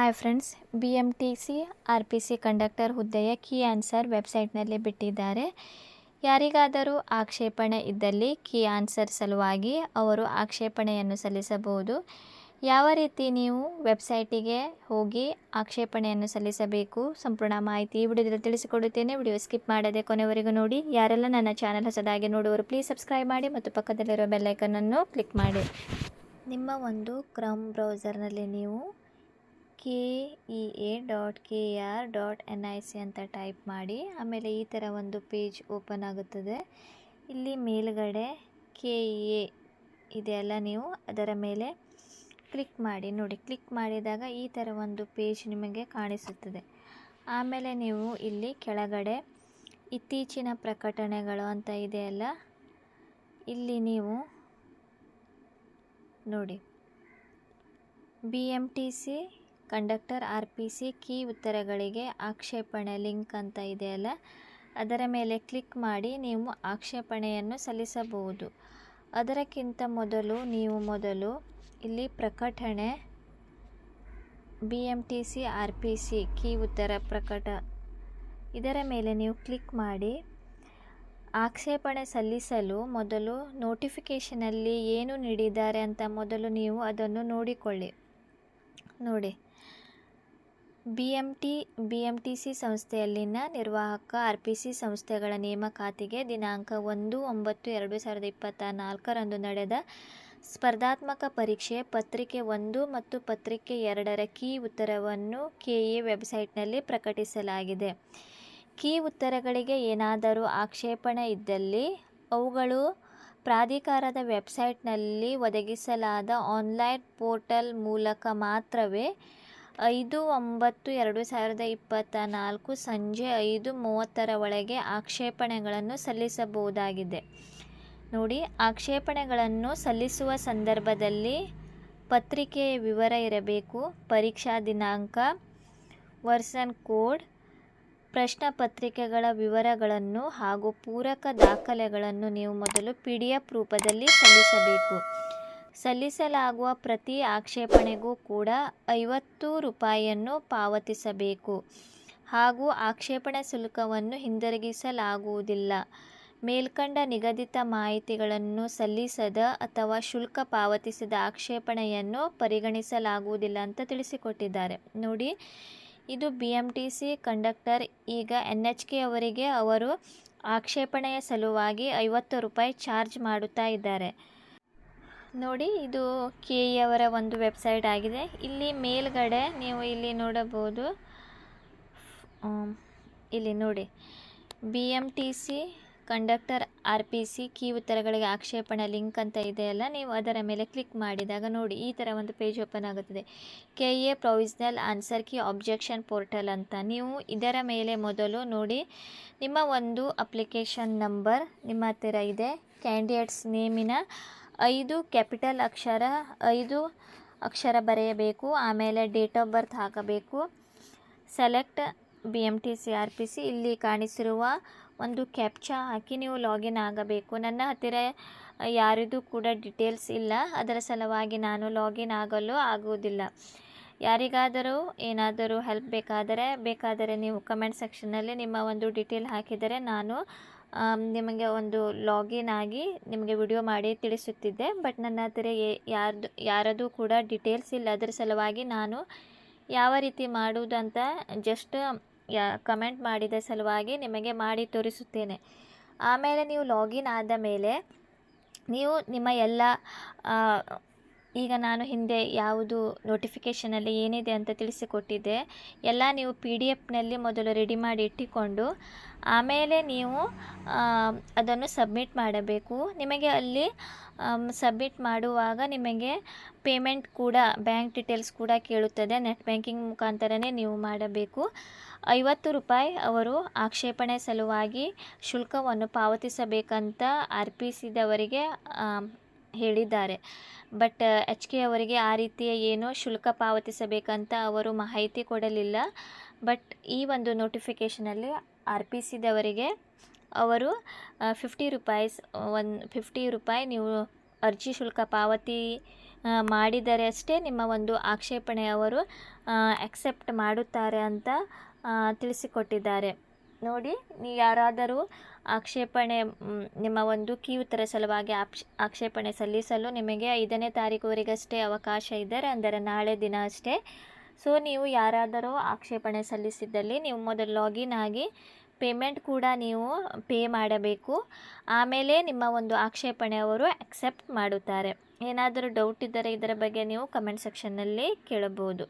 Hi friends B M T C R P C conductor ಹುದ್ದೆಯ key answer ವೆಬ್ಸೈಟ್ನಲ್ಲಿ ಬಿಟ್ಟಿದ್ದಾರೆ. ಯಾರಿಗಾದರೂ ಆಕ್ಷೇಪಣೆ ಇದ್ದಲ್ಲಿ ಕೀ ಆನ್ಸರ್ ಸಲುವಾಗಿ ಅವರು ಆಕ್ಷೇಪಣೆಯನ್ನು ಸಲ್ಲಿಸಬಹುದು. ಯಾವ ರೀತಿ ನೀವು ವೆಬ್ಸೈಟಿಗೆ ಹೋಗಿ ಆಕ್ಷೇಪಣೆಯನ್ನು ಸಲ್ಲಿಸಬೇಕು ಸಂಪೂರ್ಣ ಮಾಹಿತಿ ಈ ವಿಡಿಯೋದಲ್ಲಿ ತಿಳಿಸಿಕೊಡುತ್ತೇನೆ. ವಿಡಿಯೋ ಸ್ಕಿಪ್ ಮಾಡದೆ ಕೊನೆವರೆಗೂ ನೋಡಿ. ಯಾರೆಲ್ಲ ನನ್ನ ಚಾನಲ್ ಹೊಸದಾಗಿ ನೋಡುವರು ಪ್ಲೀಸ್ ಸಬ್ಸ್ಕ್ರೈಬ್ ಮಾಡಿ ಮತ್ತು ಪಕ್ಕದಲ್ಲಿರುವ ಬೆಲ್ಲೈಕನನ್ನು ಕ್ಲಿಕ್ ಮಾಡಿ. ನಿಮ್ಮ ಒಂದು ಕ್ರಮ್ ಬ್ರೌಸರ್ನಲ್ಲಿ ನೀವು K E A dot K R dot N I C ಅಂತ ಟೈಪ್ ಮಾಡಿ, ಆಮೇಲೆ ಈ ಥರ ಒಂದು ಪೇಜ್ ಓಪನ್ ಆಗುತ್ತದೆ. ಇಲ್ಲಿ ಮೇಲುಗಡೆ ಕೆ ಇ ಎ ಇದೆಲ್ಲ ನೀವು, ಅದರ ಮೇಲೆ ಕ್ಲಿಕ್ ಮಾಡಿ. ನೋಡಿ, ಕ್ಲಿಕ್ ಮಾಡಿದಾಗ ಈ ಥರ ಒಂದು ಪೇಜ್ ನಿಮಗೆ ಕಾಣಿಸುತ್ತದೆ. ಆಮೇಲೆ ನೀವು ಇಲ್ಲಿ ಕೆಳಗಡೆ ಇತ್ತೀಚಿನ ಪ್ರಕಟಣೆಗಳು ಅಂತ ಇದೆಯಲ್ಲ ಇಲ್ಲಿ ನೀವು ನೋಡಿ. B M T C conductor R P C key ಉತ್ತರಗಳಿಗೆ ಆಕ್ಷೇಪಣೆ ಲಿಂಕ್ ಅಂತ ಇದೆಯಲ್ಲ, ಅದರ ಮೇಲೆ ಕ್ಲಿಕ್ ಮಾಡಿ ನೀವು ಆಕ್ಷೇಪಣೆಯನ್ನು ಸಲ್ಲಿಸಬಹುದು. ಅದಕ್ಕಿಂತ ಮೊದಲು ನೀವು ಮೊದಲು ಇಲ್ಲಿ ಪ್ರಕಟಣೆ B M T C R P C key ಉತ್ತರ ಪ್ರಕಟ, ಇದರ ಮೇಲೆ ನೀವು ಕ್ಲಿಕ್ ಮಾಡಿ ಆಕ್ಷೇಪಣೆ ಸಲ್ಲಿಸಲು ಮೊದಲು ನೋಟಿಫಿಕೇಷನಲ್ಲಿ ಏನು ನೀಡಿದ್ದಾರೆ ಅಂತ ಮೊದಲು ನೀವು ಅದನ್ನು ನೋಡಿಕೊಳ್ಳಿ. ನೋಡಿ ಬಿ ಬಿಎಂಟಿಸಿ ಸಂಸ್ಥೆಯಲ್ಲಿನ ನಿರ್ವಾಹಕ ಆರ್ ಪಿ ಸಿ ಸಂಸ್ಥೆಗಳ ನೇಮಕಾತಿಗೆ ದಿನಾಂಕ ಒಂದು ಒಂಬತ್ತು ಎರಡು ಸಾವಿರದ ಇಪ್ಪತ್ತ ನಾಲ್ಕರಂದು ನಡೆದ ಸ್ಪರ್ಧಾತ್ಮಕ ಪರೀಕ್ಷೆ ಪತ್ರಿಕೆ ಒಂದು ಮತ್ತು ಪತ್ರಿಕೆ ಎರಡರ ಕೀ ಉತ್ತರವನ್ನು ಕೆ ಎ ವೆಬ್ಸೈಟ್ನಲ್ಲಿ ಪ್ರಕಟಿಸಲಾಗಿದೆ. ಕೀ ಉತ್ತರಗಳಿಗೆ ಏನಾದರೂ ಆಕ್ಷೇಪಣೆ ಇದ್ದಲ್ಲಿ ಅವುಗಳು ಪ್ರಾಧಿಕಾರದ ವೆಬ್ಸೈಟ್ನಲ್ಲಿ ಒದಗಿಸಲಾದ ಆನ್ಲೈನ್ ಪೋರ್ಟಲ್ ಮೂಲಕ ಮಾತ್ರವೇ ಐದು ಒಂಬತ್ತು ಎರಡು ಸಾವಿರದ ಇಪ್ಪತ್ತ ನಾಲ್ಕು ಸಂಜೆ ಐದು ಮೂವತ್ತರ ಒಳಗೆ ಆಕ್ಷೇಪಣೆಗಳನ್ನು ಸಲ್ಲಿಸಬಹುದಾಗಿದೆ. ನೋಡಿ, ಆಕ್ಷೇಪಣೆಗಳನ್ನು ಸಲ್ಲಿಸುವ ಸಂದರ್ಭದಲ್ಲಿ ಪತ್ರಿಕೆಯ ವಿವರ ಇರಬೇಕು. ಪರೀಕ್ಷಾ ದಿನಾಂಕ, ವರ್ಸನ್ ಕೋಡ್, ಪ್ರಶ್ನೆ ಪತ್ರಿಕೆಗಳ ವಿವರಗಳನ್ನು ಹಾಗೂ ಪೂರಕ ದಾಖಲೆಗಳನ್ನು ನೀವು ಮೊದಲು ಪಿ ಡಿ ಎಫ್ ರೂಪದಲ್ಲಿ ಸಲ್ಲಿಸಬೇಕು. ಸಲ್ಲಿಸಲಾಗುವ ಪ್ರತಿ ಆಕ್ಷೇಪಣೆಗೂ ಕೂಡ ಐವತ್ತು ರೂಪಾಯಿಯನ್ನು ಪಾವತಿಸಬೇಕು. ಹಾಗೂ ಆಕ್ಷೇಪಣೆ ಶುಲ್ಕವನ್ನು ಹಿಂದಿರುಗಿಸಲಾಗುವುದಿಲ್ಲ. ಮೇಲ್ಕಂಡ ನಿಗದಿತ ಮಾಹಿತಿಗಳನ್ನು ಸಲ್ಲಿಸದ ಅಥವಾ ಶುಲ್ಕ ಪಾವತಿಸಿದ ಆಕ್ಷೇಪಣೆಯನ್ನು ಪರಿಗಣಿಸಲಾಗುವುದಿಲ್ಲ ಅಂತ ತಿಳಿಸಿಕೊಟ್ಟಿದ್ದಾರೆ. ನೋಡಿ, ಇದು B M T C conductor ಈಗ ಎನ್ ಎಚ್ ಕೆ ಅವರಿಗೆ ಅವರು ಆಕ್ಷೇಪಣೆಯ ಸಲುವಾಗಿ ಐವತ್ತು ರೂಪಾಯಿ ಚಾರ್ಜ್ ಮಾಡುತ್ತಾ ಇದ್ದಾರೆ. ನೋಡಿ, ಇದು ಕೆ ಅವರ ಒಂದು ವೆಬ್ಸೈಟ್ ಆಗಿದೆ. ಇಲ್ಲಿ ಮೇಲ್ಗಡೆ ನೀವು ಇಲ್ಲಿ ನೋಡಬಹುದು ಇಲ್ಲಿ ನೋಡಿ. B M T C, conductor R P C, key ಉತ್ತರಗಳಿಗೆ ಆಕ್ಷೇಪಣೆ ಲಿಂಕ್ ಅಂತ ಇದೆಯಲ್ಲ ನೀವು ಅದರ ಮೇಲೆ ಕ್ಲಿಕ್ ಮಾಡಿದಾಗ ನೋಡಿ, ಈ ಥರ ಒಂದು ಪೇಜ್ ಓಪನ್ ಆಗುತ್ತದೆ. K A provisional answer key objection portal ಅಂತ. ನೀವು ಇದರ ಮೇಲೆ ಮೊದಲು ನೋಡಿ, ನಿಮ್ಮ ಒಂದು ಅಪ್ಲಿಕೇಶನ್ ನಂಬರ್ ನಿಮ್ಮ ಹತ್ತಿರ ಇದೆ, ಕ್ಯಾಂಡಿಡೇಟ್ಸ್ ನೇಮಿನ ಐದು ಕ್ಯಾಪಿಟಲ್ ಅಕ್ಷರ, ಐದು ಅಕ್ಷರ ಬರೆಯಬೇಕು, ಆಮೇಲೆ ಡೇಟ್ ಆಫ್ ಬರ್ತ್ ಹಾಕಬೇಕು. Select B M T C R P C, ಇಲ್ಲಿ ಕಾಣಿಸಿರುವ ಒಂದು ಕ್ಯಾಪ್ಚಾ ಹಾಕಿ ನೀವು ಲಾಗಿನ್ ಆಗಬೇಕು. ನನ್ನ ಹತ್ತಿರ ಯಾರಿಗೂ ಕೂಡ ಡಿಟೇಲ್ಸ್ ಇಲ್ಲ, ಅದರ ಸಲುವಾಗಿ ನಾನು ಲಾಗಿನ್ ಆಗಲು ಆಗುವುದಿಲ್ಲ. ಯಾರಿಗಾದರೂ ಏನಾದರೂ ಹೆಲ್ಪ್ ಬೇಕಾದರೆ ಬೇಕಾದರೆ ನೀವು ಕಮೆಂಟ್ ಸೆಕ್ಷನ್ನಲ್ಲಿ ನಿಮ್ಮ ಒಂದು ಡಿಟೇಲ್ ಹಾಕಿದರೆ ನಾನು ನಿಮಗೆ ಒಂದು ಲಾಗಿನ್ ಆಗಿ ನಿಮಗೆ ವಿಡಿಯೋ ಮಾಡಿ ತಿಳಿಸುತ್ತಿದ್ದೆ, ಬಟ್ ನನ್ನ ಹತ್ತಿರ ಯಾರ್ದು, ಯಾರದು ಕೂಡ ಡಿಟೇಲ್ಸ್ ಇಲ್ಲ. ಅದರ ಸಲುವಾಗಿ ನಾನು ಯಾವ ರೀತಿ ಮಾಡುವುದಂತ ಜಸ್ಟ್ ಯಾ ಕಮೆಂಟ್ ಮಾಡಿದ ಸಲುವಾಗಿ ನಿಮಗೆ ಮಾಡಿ ತೋರಿಸುತ್ತೇನೆ. ಆಮೇಲೆ ನೀವು ಲಾಗಿನ್ ಆದ ಮೇಲೆ ನೀವು ನಿಮ್ಮ ಎಲ್ಲ ಈಗ ನಾನು ಹಿಂದೆ ಯಾವುದು ನೋಟಿಫಿಕೇಷನಲ್ಲಿ ಏನಿದೆ ಅಂತ ತಿಳಿಸಿಕೊಟ್ಟಿದ್ದೆ. ಎಲ್ಲ ನೀವು ಪಿ ಡಿ ಎಫ್ನಲ್ಲಿ ಮೊದಲು ರೆಡಿ ಮಾಡಿ ಇಟ್ಟುಕೊಂಡು, ಆಮೇಲೆ ನೀವು ಅದನ್ನು ಸಬ್ಮಿಟ್ ಮಾಡಬೇಕು. ನಿಮಗೆ ಅಲ್ಲಿ ಸಬ್ಮಿಟ್ ಮಾಡುವಾಗ ನಿಮಗೆ ಪೇಮೆಂಟ್ ಕೂಡ ಬ್ಯಾಂಕ್ ಡೀಟೇಲ್ಸ್ ಕೂಡ ಕೇಳುತ್ತದೆ. ನೆಟ್ ಬ್ಯಾಂಕಿಂಗ್ ಮುಖಾಂತರನೇ ನೀವು ಮಾಡಬೇಕು. ಐವತ್ತು ರೂಪಾಯಿ ಅವರು ಆಕ್ಷೇಪಣೆ ಸಲುವಾಗಿ ಶುಲ್ಕವನ್ನು ಪಾವತಿಸಬೇಕಂತ ಅರ್ಪಿಸಿದವರಿಗೆ ಹೇಳಿದ್ದಾರೆ. ಬಟ್, ಎಚ್ ಕೆ ಅವರಿಗೆ ಆ ರೀತಿಯ ಏನು ಶುಲ್ಕ ಪಾವತಿಸಬೇಕಂತ ಅವರು ಮಾಹಿತಿ ಕೊಡಲಿಲ್ಲ. ಬಟ್, ಈ ಒಂದು ನೋಟಿಫಿಕೇಷನಲ್ಲಿ ಆರ್ ಪಿ ಸಿದವರಿಗೆ ಅವರು ಫಿಫ್ಟಿ ರೂಪಾಯಿಸ್ ಒನ್ ಫಿಫ್ಟಿ ರೂಪಾಯಿ ನೀವು ಅರ್ಜಿ ಶುಲ್ಕ ಪಾವತಿ ಮಾಡಿದರೆ ಅಷ್ಟೇ ನಿಮ್ಮ ಒಂದು ಆಕ್ಷೇಪಣೆ ಅವರು ಅಕ್ಸೆಪ್ಟ್ ಮಾಡುತ್ತಾರೆ ಅಂತ ತಿಳಿಸಿಕೊಟ್ಟಿದ್ದಾರೆ. ನೋಡಿ, ನೀವು ಯಾರಾದರೂ ಆಕ್ಷೇಪಣೆ ನಿಮ್ಮ ಒಂದು ಕೀ ಉತ್ತರ ಸಲುವಾಗಿ ಆಕ್ಷ ಆಕ್ಷೇಪಣೆ ಸಲ್ಲಿಸಲು ನಿಮಗೆ ಐದನೇ ತಾರೀಕುವರೆಗಷ್ಟೇ ಅವಕಾಶ ಇದ್ದರೆ, ಅಂದರೆ ನಾಳೆ ದಿನ ಅಷ್ಟೇ. ಸೊ, ನೀವು ಯಾರಾದರೂ ಆಕ್ಷೇಪಣೆ ಸಲ್ಲಿಸಿದ್ದಲ್ಲಿ ನೀವು ಮೊದಲು ಲಾಗಿನ್ ಆಗಿ ಪೇಮೆಂಟ್ ಕೂಡ ನೀವು ಪೇ ಮಾಡಬೇಕು. ಆಮೇಲೆ ನಿಮ್ಮ ಒಂದು ಆಕ್ಷೇಪಣೆ ಅವರು ಅಕ್ಸೆಪ್ಟ್ ಮಾಡುತ್ತಾರೆ. ಏನಾದರೂ ಡೌಟ್ ಇದ್ದರೆ ಇದರ ಬಗ್ಗೆ ನೀವು ಕಮೆಂಟ್ ಸೆಕ್ಷನ್ನಲ್ಲಿ ಕೇಳಬಹುದು.